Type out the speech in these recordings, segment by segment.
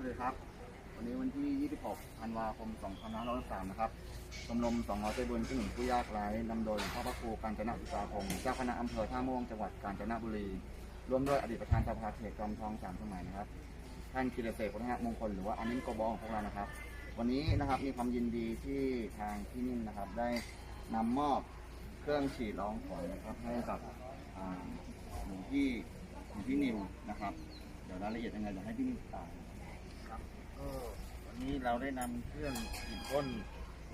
สวัสดีครับ วันนี้วันที่ 26 ธันวาคม 2563นะครับ ชมรมสองร้อยใจบุญที่หนึ่งผู้ยากไร้นำโดยพ่อพระครูกาญจนอุตสาคมเจ้าคณะอำเภอท่าม่วงจังหวัดกาญจนบุรี ร่วมด้วยอดีตประธานสภาเขตจอมทองสามสมัยนะครับ ท่านกิรเสกวัฒนมงคลหรือว่าอามินโกบองของพวกเรานะครับ วันนี้นะครับมีความยินดีที่ทางที่นิ่มนะครับได้นำมอบเครื่องฉีดละองฝอยนะครับให้กับอ่าหลวงพี่หลวงพี่นิวนะครับ เดี๋ยวรายละเอียดยังไงเดี๋ยวให้พี่นิวตาม ครับวันนี้เราได้นำเครื่องฉีดพ่น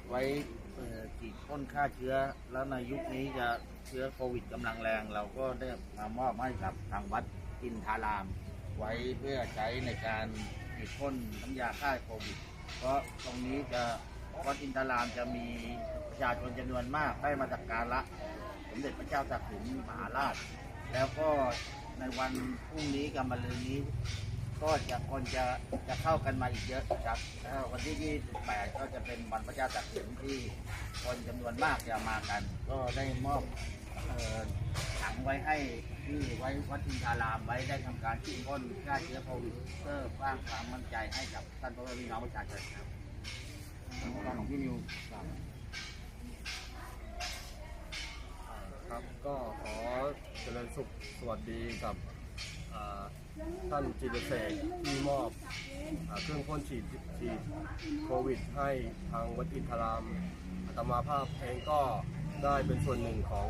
ไว้เอ่อฉีดพ่นฆ่าเชื้อ แล้วในยุคนี้จะเชื้อโควิดกำลังแรง เราก็ได้มามอบให้กับทางวัดอินทาราม ไว้เพื่อใช้ในการฉีดพ่นน้ำยาฆ่าโควิด เพราะตรงนี้จะวัดอินทารามจะมีประชาชนจำนวนมากได้มาจากการละสมเด็จพระเจ้าตากสินมหาราช แล้วก็ในวันพรุ่งนี้กับมะรืนนี้ ก็จะคนจะจะเข้ากันมาอีกเยอะครับแล้ววันที่ 28 ก็จะเป็นวันพระเจ้าตากสินที่คนจำนวนมากจะมากัน ก็ได้มอบถังไว้ให้ที่ไว้วัดอินทารามไว้ได้ทำการฉีดพ่นฆ่าเชื้อโควิดเพื่อสร้างความมั่นใจให้กับท่านพ่อแม่พี่น้องประชาชนครับทางของพี่นิวตามครับก็ขอเจริญสุขสวัสดีกับ ท่านจิตรเสกที่มอบอเครื่องพ่นฉีดฉีดโควิด ให้ทางวัดอินทรามอาตมาภาพเองก็ได้เป็นส่วนหนึ่งของ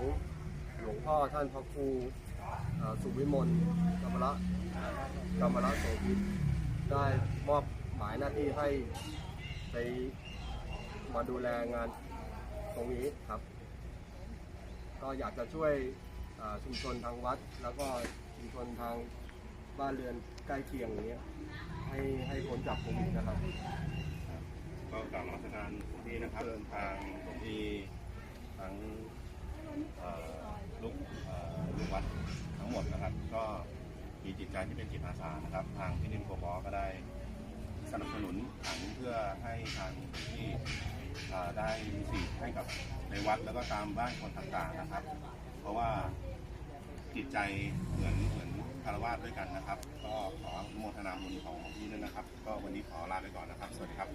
หลวงพ่อท่านพระครูสุวิมลกรรมละกรรมละโสภิตได้มอบหมายหน้าที่ให้ไปมาดูแลงานตรงนี้ครับ ก็อยากจะช่วยชุมชนทางวัดแล้วก็ชุมชนทาง บ้านเรือนใกล้เคียงอย่างเงี้ยให้ให้พ้นจากโควิดนะครับ ก็กล่าวนมัสการหลวงพี่นะครับทางหลวงพี่ทั้งเอ่อลูกเอ่อลูกวัดทั้งหมดนะครับ ก็มีจิตใจที่เป็นจิตอาสานะครับ ทางพี่นิมโกบอก็ได้สนับสนุนถังเพื่อให้ทางหลวงพี่เอ่อได้ฉีดให้กับในวัดแล้วก็ตามบ้านคนต่างๆนะครับ เพราะว่าจิตใจเหมือนเหมือน คารวาสด้วยกันนะครับ ก็ขออนุโมทนาบุญของหลวงพี่ด้วยนะครับ ก็วันนี้ขอลาไปก่อนนะครับ สวัสดีครับ